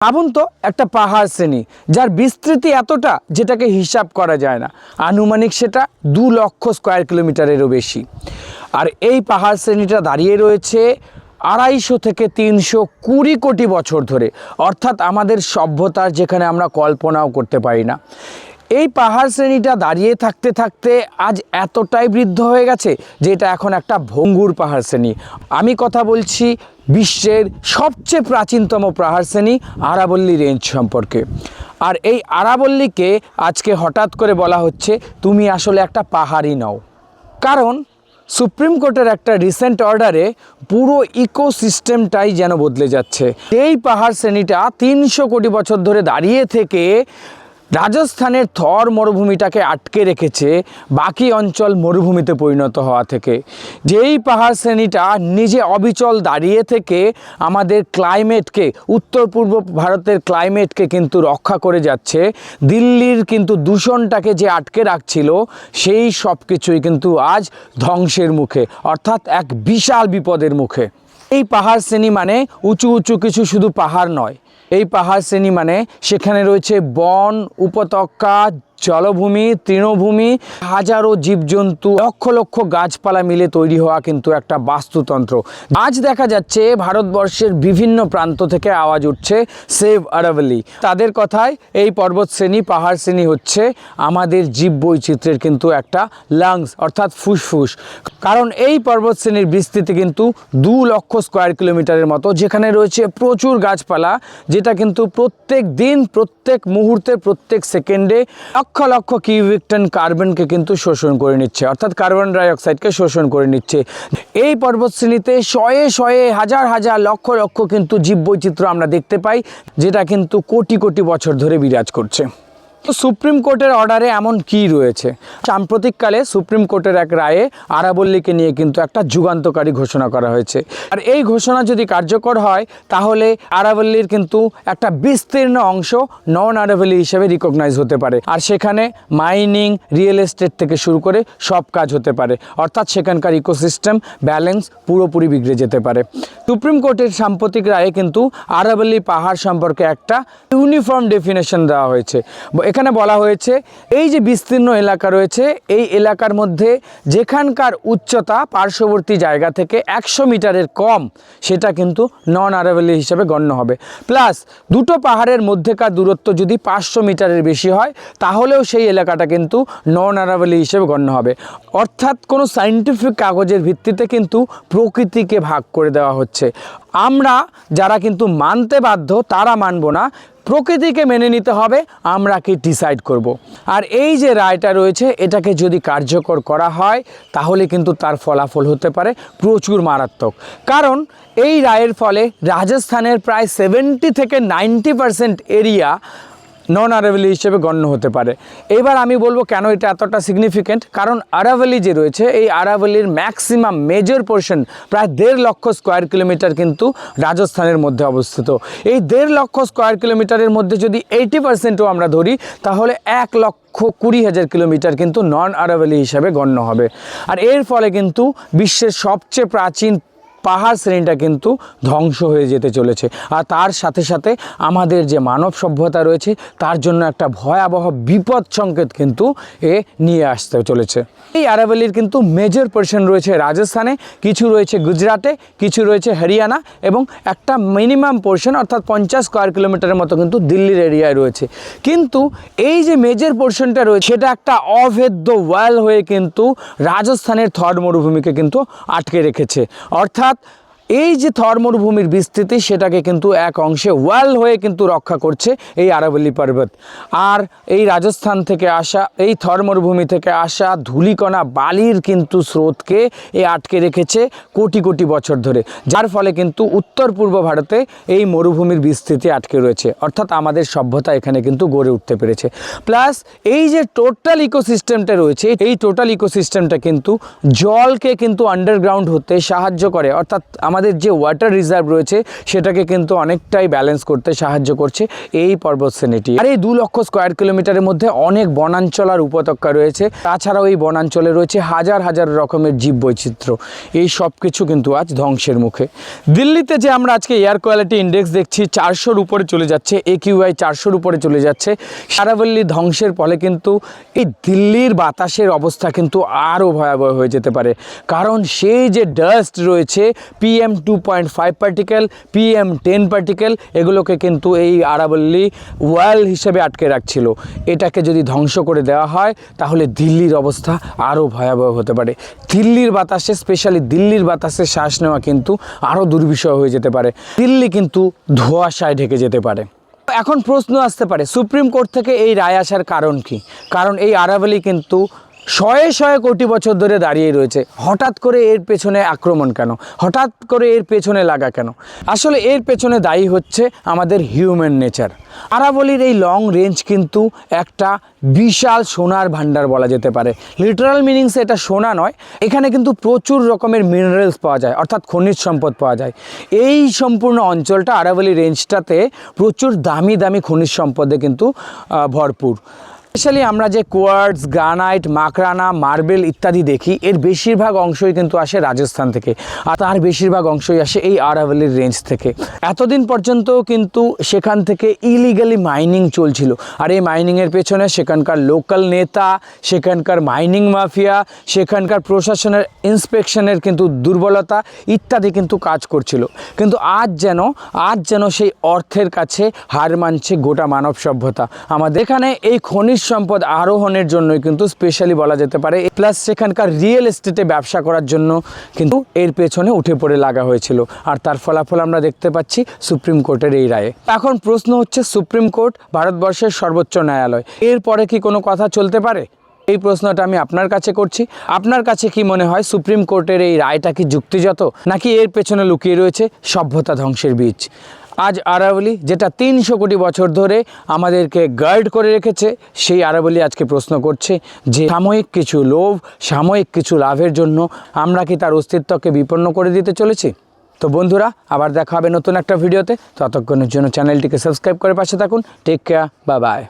ভাবুন তো, একটা পাহাড় শ্রেণি, যার বিস্তৃতি এতটা যেটাকে হিসাব করা যায় না। আনুমানিক সেটা দু লক্ষ স্কোয়ার কিলোমিটারেরও বেশি। আর এই পাহাড় শ্রেণীটা দাঁড়িয়ে রয়েছে আড়াইশো থেকে তিনশো কুড়ি কোটি বছর ধরে। অর্থাৎ আমাদের সভ্যতার যেখানে আমরা কল্পনাও করতে পারি না। এই পাহাড় শ্রেণীটা দাঁড়িয়ে থাকতে থাকতে আজ এতটাই বৃদ্ধ হয়ে গেছে যে এটা এখন একটা ভঙ্গুর পাহাড় শ্রেণি। আমি কথা বলছি বিশ্বের সবচেয়ে প্রাচীনতম পাহাড় শ্রেণি আরাবল্লী রেঞ্জ সম্পর্কে। আর এই আরাবল্লীকে আজকে হঠাৎ করে বলা হচ্ছে, তুমি আসলে একটা পাহাড়ই নও। কারণ সুপ্রিম কোর্টের একটা রিসেন্ট অর্ডারে পুরো ইকোসিস্টেমটাই যেন বদলে যাচ্ছে। এই পাহাড় শ্রেণীটা তিনশো কোটি বছর ধরে দাঁড়িয়ে থেকে রাজস্থানের থর মরুভূমিটাকে আটকে রেখেছে বাকি অঞ্চল মরুভূমিতে পরিণত হওয়া থেকে। যেই পাহাড় শ্রেণীটা নিজে অবিচল দাঁড়িয়ে থেকে আমাদের ক্লাইমেটকে, উত্তর পূর্ব ভারতের ক্লাইমেটকে কিন্তু রক্ষা করে যাচ্ছে, দিল্লির কিন্তু দূষণটাকে যে আটকে রাখছিল, সেই সব কিছুই কিন্তু আজ ধ্বংসের মুখে, অর্থাৎ এক বিশাল বিপদের মুখে। এই পাহাড় শ্রেণি মানে উঁচু উঁচু কিছু শুধু পাহাড় নয় এই পাহাড় শ্রেণি মানে সেখানে রয়েছে বন উপত্যকা জলভূমি, তৃণভূমি, হাজারো জীবজন্তু, লক্ষ লক্ষ গাছপালা মিলে তৈরি হওয়া কিন্তু একটা বাস্তুতন্ত্র। আজ দেখা যাচ্ছে ভারতবর্ষের বিভিন্ন প্রান্ত থেকে আওয়াজ উঠছে সেভ আরাবলি। তাদের কথায় এই পর্বত শ্রেণি, পাহাড় শ্রেণি হচ্ছে আমাদের জীব বৈচিত্র্যের কিন্তু একটা লাংস অর্থাৎ ফুসফুস। কারণ এই পর্বত শ্রেণির বিস্তৃতি কিন্তু দু লক্ষ স্কোয়ার কিলোমিটারের মতো, যেখানে রয়েছে প্রচুর গাছপালা, যেটা কিন্তু প্রত্যেক দিন, প্রত্যেক মুহূর্তে, প্রত্যেক সেকেন্ডে লক্ষ লক্ষ কিউবিক টন কার্বনকে কিন্তু শোষণ করে নিচ্ছে, অর্থাৎ কার্বন ডাইঅক্সাইডকে শোষণ করে নিচ্ছে। এই পর্বতশ্রেণীতে শয়ে শয়ে হাজার হাজার লক্ষ লক্ষ কিন্তু জীববৈচিত্র্য আমরা দেখতে পাই, যেটা কিন্তু কোটি কোটি বছর ধরে বিরাজ করছে। সুপ্রিম কোর্টের অর্ডারে এমন কি রয়েছে? সাম্প্রতিককালে সুপ্রিম কোর্টের এক রায়ে আরাবল্লীকে নিয়ে কিন্তু একটা যুগান্তকারী ঘোষণা করা হয়েছে। আর এই ঘোষণা যদি কার্যকর হয়, তাহলে আরাবল্লীর কিন্তু একটা বিস্তীর্ণ অংশ নন আরাবল্লী হিসেবে রিকগনাইজ হতে পারে। আর সেখানে মাইনিং রিয়েল এস্টেট থেকে শুরু করে সব কাজ হতে পারে। অর্থাৎ সেখানকার ইকোসিস্টেম ব্যালেন্স পুরোপুরি বিগড়ে যেতে পারে। সুপ্রিম কোর্টের সাম্প্রতিক রায়ে কিন্তু আরাবল্লী পাহাড় সম্পর্কে একটা ইউনিফর্ম ডেফিনেশন দেওয়া হয়েছে। এখানে বলা হয়েছে, এই যে বিস্তীর্ণ এলাকা রয়েছে, এই এলাকার মধ্যে যেখানকার উচ্চতা পার্শ্ববর্তী জায়গা থেকে একশো মিটারের কম, সেটা কিন্তু নন আরাবলি হিসেবে গণ্য হবে। প্লাস দুটো পাহাড়ের মধ্যেকার দূরত্ব যদি পাঁচশো মিটারের বেশি হয়, তাহলেও সেই এলাকাটা কিন্তু নন আরাবলি হিসেবে গণ্য হবে। অর্থাৎ কোনো সাইন্টিফিক কাগজের ভিত্তিতে কিন্তু প্রকৃতিকে ভাগ করে দেওয়া হচ্ছে। আমরা যারা কিন্তু মানতে বাধ্য, তারা মানব না প্রকৃতিকে মেনে নিতে হবে, আমরা কি ডিসাইড করব। আর এই যে রায়টা রয়েছে, এটাকে যদি কার্যকর করা হয়, তাহলে কিন্তু তার ফলাফল হতে পারে প্রচুর মারাত্মক কারণ এই রায়ের ফলে রাজস্থানের প্রায় সেভেন্টি থেকে ninety percent area non Aravalli হিসেবে গণ্য হতে পারে। এবার আমি বলব কেন এটা এতটা সিগনিফিক্যান্ট কারণ আরাভেলি যে রয়েছে, এই আরাভেলির ম্যাক্সিমাম মেজর পোর্শন প্রায় দেড় লক্ষ স্কোয়ার কিলোমিটার কিন্তু রাজস্থানের মধ্যে অবস্থিত। এই দেড় লক্ষ স্কোয়ার কিলোমিটারের মধ্যে যদি এইটি পার্সেন্টও আমরা ধরি, তাহলে এক লক্ষ কুড়ি হাজার কিলোমিটার কিন্তু নন আরাভেলি হিসাবে গণ্য হবে। আর এর ফলে কিন্তু বিশ্বের সবচেয়ে প্রাচীন পাহাড় শ্রেণীটা কিন্তু ধ্বংস হয়ে যেতে চলেছে। আর তার সাথে সাথে আমাদের যে মানব সভ্যতা রয়েছে, তার জন্য একটা ভয়াবহ বিপদ সংকেত কিন্তু এ নিয়ে আসতে চলেছে। এই আরাবলির কিন্তু মেজর পোর্শন রয়েছে রাজস্থানে, কিছু রয়েছে গুজরাটে, কিছু রয়েছে হরিয়ানা এবং একটা মিনিমাম পোর্শন অর্থাৎ পঞ্চাশ স্কোয়ার কিলোমিটারের মতো কিন্তু দিল্লির এরিয়ায় রয়েছে। কিন্তু এই যে মেজর পোর্শনটা রয়েছে, সেটা একটা অভেদ্য ওয়াল হয়ে কিন্তু রাজস্থানের থর মরুভূমিকে কিন্তু আটকে রেখেছে। অর্থাৎ অর্থাৎ এই যে থর মরুভূমির বিস্তৃতি, সেটাকে কিন্তু এক অংশে ওয়াল হয়ে কিন্তু রক্ষা করছে এই আরাবল্লী পর্বত। আর এই রাজস্থান থেকে আসা, এই থর মরুভূমি থেকে আসা ধুলিকণা বালির কিন্তু স্রোতকে এ আটকে রেখেছে কোটি কোটি বছর ধরে। যার ফলে কিন্তু উত্তর পূর্ব ভারতে এই মরুভূমির বিস্তৃতি আটকে রয়েছে। অর্থাৎ আমাদের সভ্যতা এখানে কিন্তু গড়ে উঠতে পেরেছে। প্লাস এই যে টোটাল ইকোসিস্টেমটা রয়েছে, এই টোটাল ইকোসিস্টেমটা কিন্তু জলকে কিন্তু আন্ডারগ্রাউন্ড হতে সাহায্য করে। অর্থাৎ আমাদের আমাদের যে ওয়াটার রিজার্ভ রয়েছে, সেটাকে কিন্তু অনেকটাই ব্যালেন্স করতে সাহায্য করছে এই পর্বত শ্রেণীটি। আর এই দু লক্ষ স্কোয়ার কিলোমিটারের মধ্যে অনেক বনাঞ্চল আর উপত্যকা রয়েছে। তাছাড়াও এই বনাঞ্চলে রয়েছে হাজার হাজার রকমের জীব বৈচিত্র্য। এই সব কিছু কিন্তু আজ ধ্বংসের মুখে। দিল্লিতে যে আমরা আজকে এয়ার কোয়ালিটি ইন্ডেক্স দেখছি, চারশোর উপরে চলে যাচ্ছে এ কিউআই চারশোর উপরে চলে যাচ্ছে। সারাবল্লী ধ্বংসের ফলে কিন্তু এই দিল্লির বাতাসের অবস্থা কিন্তু আরও ভয়াবহ হয়ে যেতে পারে। কারণ সেই যে ডাস্ট রয়েছে PM two point five particle PM ten particle এগুলোকে কিন্তু এই আরাবল্লী ওয়াল হিসেবে আটকে রাখছিল। এটাকে যদি ধ্বংস করে দেওয়া হয়, তাহলে দিল্লির অবস্থা আরও ভয়াবহ হতে পারে। দিল্লির বাতাসে স্পেশালি দিল্লির বাতাসে শ্বাস নেওয়া কিন্তু আরও দুর্বিষয় হয়ে যেতে পারে। দিল্লি কিন্তু ধোঁয়াশায় ঢেকে যেতে পারে। এখন প্রশ্ন আসতে পারে, সুপ্রিম কোর্ট থেকে এই রায় আসার কারণ কি? কারণ এই আরাবলি কিন্তু শয়ে শয়ে কোটি বছর ধরে দাঁড়িয়ে রয়েছে। হঠাৎ করে এর পেছনে আক্রমণ কেন? হঠাৎ করে এর পেছনে লাগা কেন? আসলে এর পেছনে দায়ী হচ্ছে আমাদের হিউম্যান নেচার আরাবলির এই লং রেঞ্জ কিন্তু একটা বিশাল সোনার ভান্ডার বলা যেতে পারে। লিটারাল মিনিংস এটা সোনা নয়, এখানে কিন্তু প্রচুর রকমের মিনারেলস পাওয়া যায়, অর্থাৎ খনিজ সম্পদ পাওয়া যায়। এই সম্পূর্ণ অঞ্চলটা আরাবলি রেঞ্জটাতে প্রচুর দামি দামি খনিজ সম্পদে কিন্তু ভরপুর। স্পেশালি আমরা যে কোয়ার্টস গ্রানাইট মাকরানা মার্বেল ইত্যাদি দেখি, এর বেশিরভাগ অংশই কিন্তু আসে রাজস্থান থেকে। আর তার বেশিরভাগ অংশই আসে এই আরাবলির রেঞ্জ থেকে। এতদিন পর্যন্ত কিন্তু সেখান থেকে ইলিগালি মাইনিং চলছিল। আর এই মাইনিংয়ের পেছনে সেখানকার লোকাল নেতা, সেখানকার মাইনিং মাফিয়া সেখানকার প্রশাসনের ইন্সপেকশনের কিন্তু দুর্বলতা ইত্যাদি কিন্তু কাজ করছিল। কিন্তু আজ যেন আজ যেন সেই অর্থের কাছে হার মানছে গোটা মানব সভ্যতা। আমাদের এখানে এই খনিজ সম্পদ আরোহণের জন্যই কিন্তু স্পেশালি বলা যেতে পারে। প্লাস সেখানকার রিয়েল এস্টেটে ব্যবসা করার জন্য কিন্তু এর পেছনে উঠে পড়ে লাগা হয়েছিল। আর তার ফলাফল আমরা দেখতে পাচ্ছি সুপ্রিম কোর্টের এই রায়ে। এখন প্রশ্ন হচ্ছে, সুপ্রিম কোর্ট ভারতবর্ষের সর্বোচ্চ ন্যায়ালয়। এরপরে কি কোনো কথা চলতে পারে? এই প্রশ্নটা আমি আপনার কাছে করছি। আপনার কাছে কি মনে হয়, সুপ্রিম কোর্টের এই রায়টা কি যুক্তিযত? নাকি এর পেছনে লুকিয়ে রয়েছে সভ্যতা ধ্বংসের বীজ? আজ আরাবলি, যেটা তিনশো কোটি বছর ধরে আমাদেরকে গার্ড করে রেখেছে, সেই আরাবলি আজকে প্রশ্ন করছে যে, সাময়িক কিছু লোভ, সাময়িক কিছু লাভের জন্য আমরা কি তার অস্তিত্বকে বিপন্ন করে দিতে চলেছি? তো বন্ধুরা, আবার দেখা হবে নতুন একটা ভিডিওতে। ততক্ষণের জন্য চ্যানেলটিকে সাবস্ক্রাইব করে পাশে থাকুন। টেক কেয়ার বা বাই